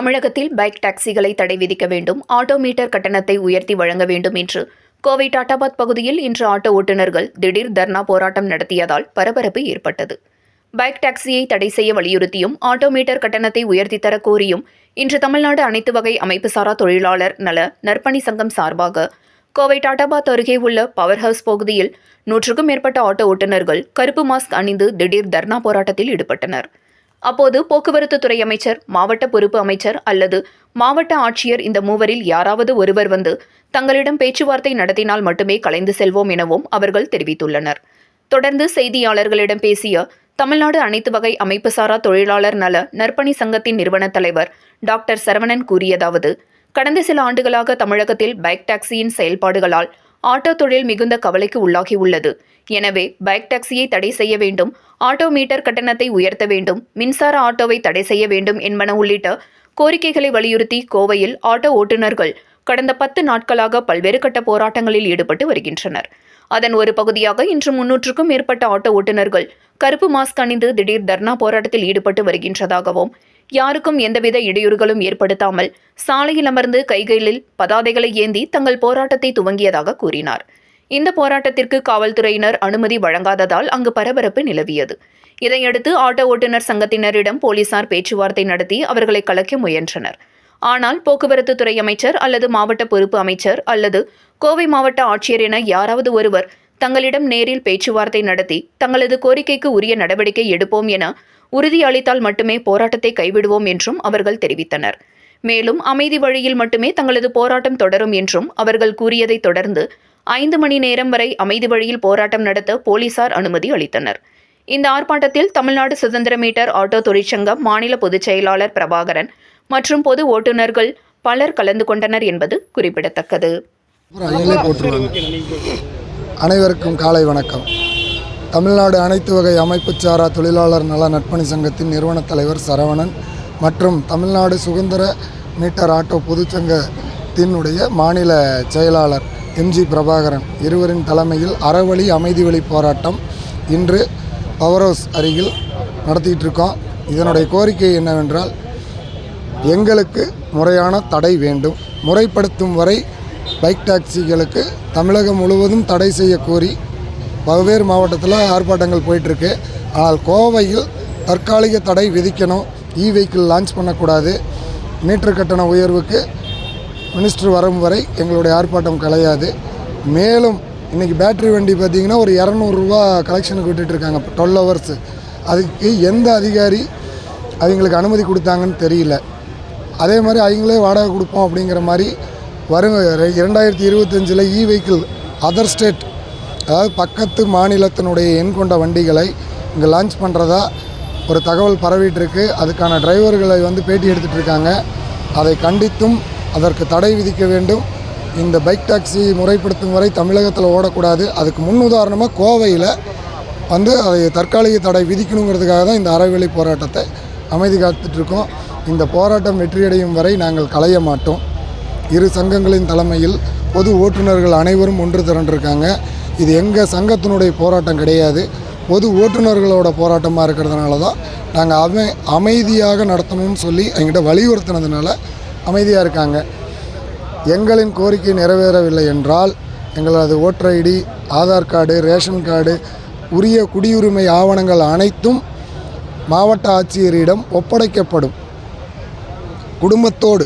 தமிழகத்தில் பைக் டாக்ஸிகளை தடை விதிக்க வேண்டும் ஆட்டோ மீட்டர் கட்டணத்தை உயர்த்தி வழங்க வேண்டும் என்று. கோவை டாட்டாபாத் பகுதியில் இன்று ஆட்டோ ஓட்டுநர்கள் திடீர் தர்ணா போராட்டம் நடத்தியதால் பரபரப்பு ஏற்பட்டது. பைக் டாக்ஸியை தடை செய்ய வலியுறுத்தியும் ஆட்டோ மீட்டர் கட்டணத்தை உயர்த்தி தர கோரியும் இன்று தமிழ்நாடு அனைத்து வகை அமைப்புசாரா தொழிலாளர் நல நற்பணி சங்கம் சார்பாக. கோவை டாடாபாத் அருகே உள்ள பவர் ஹவுஸ் பகுதியில் நூற்றுக்கும் மேற்பட்ட ஆட்டோ ஓட்டுநர்கள் கருப்பு மாஸ்க் அணிந்து திடீர் தர்ணா போராட்டத்தில் ஈடுபட்டனர். அப்போது போக்குவரத்து துறை அமைச்சர் மாவட்ட பொறுப்பு அமைச்சர் அல்லது மாவட்ட ஆட்சியர் இந்த மூவரில் யாராவது ஒருவர் வந்து தங்களிடம் பேச்சுவார்த்தை நடத்தினால் மட்டுமே கலைந்து செல்வோம் எனவும் அவர்கள் தெரிவித்துள்ளனர். தொடர்ந்து செய்தியாளர்களிடம் பேசிய தமிழ்நாடு அனைத்து வகை அமைப்புசாரா தொழிலாளர் நல நற்பணி சங்கத்தின் நிறுவனத் தலைவர் டாக்டர் சரவணன் கூறியதாவது கடந்த சில ஆண்டுகளாக தமிழகத்தில் பைக் டாக்ஸியின் செயல்பாடுகளால் ஆட்டோ தொழில் மிகுந்த கவலைக்கு உள்ளாகியுள்ளது எனவே பைக் டாக்ஸியை தடை செய்ய வேண்டும் ஆட்டோ மீட்டர் கட்டணத்தை உயர்த்த வேண்டும் மின்சார ஆட்டோவை தடை செய்ய வேண்டும் என்பன உள்ளிட்ட கோரிக்கைகளை வலியுறுத்தி கோவையில் ஆட்டோ ஓட்டுநர்கள் கடந்த பத்து நாட்களாக பல்வேறு கட்ட போராட்டங்களில் ஈடுபட்டு வருகின்றனர். அதன் ஒரு பகுதியாக இன்று முன்னூற்றுக்கும் மேற்பட்ட ஆட்டோ ஓட்டுநர்கள் கருப்பு மாஸ்க் அணிந்து திடீர் தர்ணா போராட்டத்தில் ஈடுபட்டு வருகின்றதாகவும் யாருக்கும் எந்தவித இடையூறுகளும் ஏற்படுத்தாமல் சாலையில் அமர்ந்து கைகளில் பதாதைகளை ஏந்தி தங்கள் போராட்டத்தை துவங்கியதாக கூறினார். இந்த போராட்டத்திற்கு காவல்துறையினர் அனுமதி வழங்காததால் அங்கு பரபரப்பு நிலவியது. இதையடுத்து ஆட்டோ ஓட்டுநர் சங்கத்தினரிடம் போலீசார் பேச்சுவார்த்தை நடத்தி அவர்களை கலக்க முயன்றனர். ஆனால் போக்குவரத்து துறை அமைச்சர் அல்லது மாவட்ட பொறுப்பு அமைச்சர் அல்லது கோவை மாவட்ட ஆட்சியர் என யாராவது ஒருவர் தங்களிடம் நேரில் பேச்சுவார்த்தை நடத்தி தங்களது கோரிக்கைக்கு உரிய நடவடிக்கை எடுப்போம் என உறுதியளித்தால் மட்டுமே போராட்டத்தை கைவிடுவோம் என்றும் அவர்கள் தெரிவித்தனர். மேலும் அமைதி வழியில் மட்டுமே தங்களது போராட்டம் தொடரும் என்றும் அவர்கள் கூறியதை தொடர்ந்து ஐந்து மணி நேரம் வரை அமைதி வழியில் போராட்டம் நடத்த போலீசார் அனுமதி அளித்தனர். இந்த ஆர்ப்பாட்டத்தில் தமிழ்நாடு சுதந்திர மீட்டர் ஆட்டோ தொழிற்சங்கம் மாநில பொதுச் செயலாளர் பிரபாகரன் மற்றும் பொது ஓட்டுநர்கள் பலர் கலந்து கொண்டனர் என்பது குறிப்பிடத்தக்கது. அனைவருக்கும் காலை வணக்கம். தமிழ்நாடு அனைத்து வகை அமைப்புச்சாரா தொழிலாளர் நல நட்பணி சங்கத்தின் நிறுவனத் தலைவர் சரவணன் மற்றும் தமிழ்நாடு சுதந்திர மீட்டர் ஆட்டோ பொதுச்சங்கத்தினுடைய மாநில செயலாளர் எம்ஜி பிரபாகரன். இருவரின் தலைமையில் அறவழி அமைதி வழி போராட்டம் இன்று பவரோஸ் அருகில் நடத்திட்டு இருக்கோம். இதனுடைய கோரிக்கை என்னவென்றால் எங்களுக்கு முறையான தடை வேண்டும். முறைப்படுத்தும் வரை பைக் டாக்ஸிகளுக்கு தமிழகம் முழுவதும் தடை செய்ய கோரி பல்வேறு மாவட்டத்தில் ஆர்ப்பாட்டங்கள் போயிட்டுருக்கு. ஆனால் கோவையில் தற்காலிக தடை விதிக்கணும். இ வெஹிக்கிள் லான்ச் பண்ணக்கூடாது. மீட்டர் கட்டண உயர்வுக்கு மினிஸ்டர் வரும் வரை எங்களுடைய ஆர்ப்பாட்டம் கலையாது. மேலும் இன்றைக்கி பேட்டரி வண்டி பார்த்திங்கன்னா ஒரு இரநூறுவா கலெக்ஷனுக்கு விட்டுட்ருக்காங்க டுவெல் ஹவர்ஸு அதுக்கு எந்த அதிகாரி அவங்களுக்கு அனுமதி கொடுத்தாங்கன்னு தெரியல. அதே மாதிரி அவங்களே வாடகை கொடுப்போம் அப்படிங்கிற மாதிரி வரும் இரண்டாயிரத்தி இருபத்தஞ்சில் இ வெஹிக்கிள் அதர் ஸ்டேட் அதாவது பக்கத்து மாநிலத்தினுடைய எண் கொண்ட வண்டிகளை இங்கே லான்ச் பண்ணுறதா ஒரு தகவல் பரவிட்டுருக்கு. அதுக்கான டிரைவர்களை வந்து பேட்டி எடுத்துகிட்டு இருக்காங்க அதை கண்டித்தும் அதற்கு தடை விதிக்க வேண்டும். இந்த பைக் டாக்ஸி முறைப்படுத்தும் வரை தமிழகத்தில் ஓடக்கூடாது. அதுக்கு முன் உதாரணமாக கோவையில் வந்து அதை தற்காலிக தடை விதிக்கணுங்கிறதுக்காக தான் இந்த அறவழி போராட்டத்தை அமைதி காத்துட்ருக்கோம் இந்த போராட்டம் வெற்றியடையும் வரை நாங்கள் களைய மாட்டோம். இரு சங்கங்களின் தலைமையில் பொது ஓட்டுநர்கள் அனைவரும் ஒன்று திரண்டிருக்காங்க. இது எங்கள் சங்கத்தினுடைய போராட்டம் கிடையாது. பொது ஓட்டுநர்களோட போராட்டமாக இருக்கிறதுனால தான் நாங்கள் அமை அமைதியாக நடத்தணும்னு சொல்லி எங்கிட்ட வலியுறுத்தினதுனால அமைதியாக இருக்காங்க. எங்களின் கோரிக்கை நிறைவேறவில்லை என்றால் எங்களது voter ID Aadhaar card ration card உரிய குடியுரிமை ஆவணங்கள் அனைத்தும் மாவட்ட ஆட்சியரிடம் ஒப்படைக்கப்படும். குடும்பத்தோடு